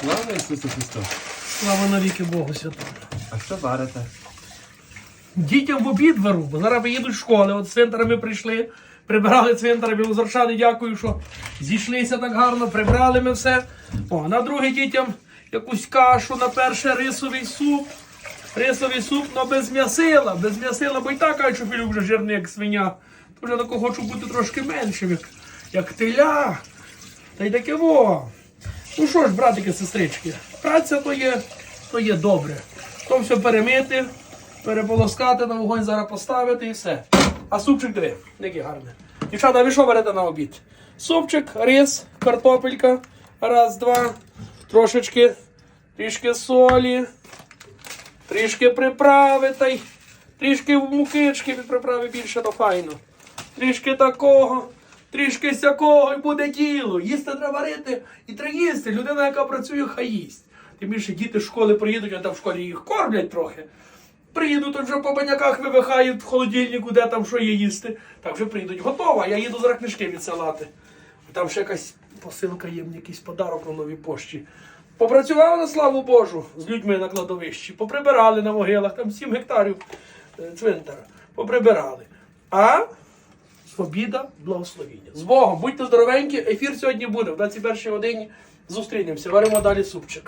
Слава Ісусу Христу! Слава навіки Богу святому. А що варите? Дітям в обід беру, бо зараз виїдуть з школи. От з цвинтара ми прийшли, прибирали цвинтар, білозаршани, дякую, що зійшлися так гарно, прибрали ми все. О, на друге дітям якусь кашу, на перше рисовий суп. Рисовий суп, але без м'ясила, без м'ясила, бо і так кажуть, що Філюк вже жирний, як свиня. То вже тако хочу бути трошки меншим, як, як теля. Та й таке во. Ну що ж, братики, сестрички, праця то є, то є добре. То все перемити, переполоскати на вогонь зараз поставити і все. А супчик диви, який гарний. Дівчата, ви що берете на обід? Супчик, рис, картопелька. Раз, два. Трошечки, трішки солі, трішки приправи та й трішки мукички від приправи більше, то файно. Трішки такого, трішки сякого і буде діло. Їсти треба варити і треба їсти. Людина, яка працює, хай їсть. Тим більше діти з школи приїдуть, а там в школі їх кормлять трохи. Приїдуть вже по баняках вивихають в холодильнику, де там що є їсти. Так вже прийдуть готово, а я їду зараз книжки відсилати. Там ще якась посилка є, якийсь подарок на новій пошті. Попрацювали на славу Божу з людьми на кладовищі, поприбирали на могилах, там 7 гектарів е, цвинтара. Поприбирали. А Свобіда, благословіння. З Богом, будьте здоровенькі. Ефір сьогодні буде в 21 годині. Зустрінемося. Варимо далі супчик.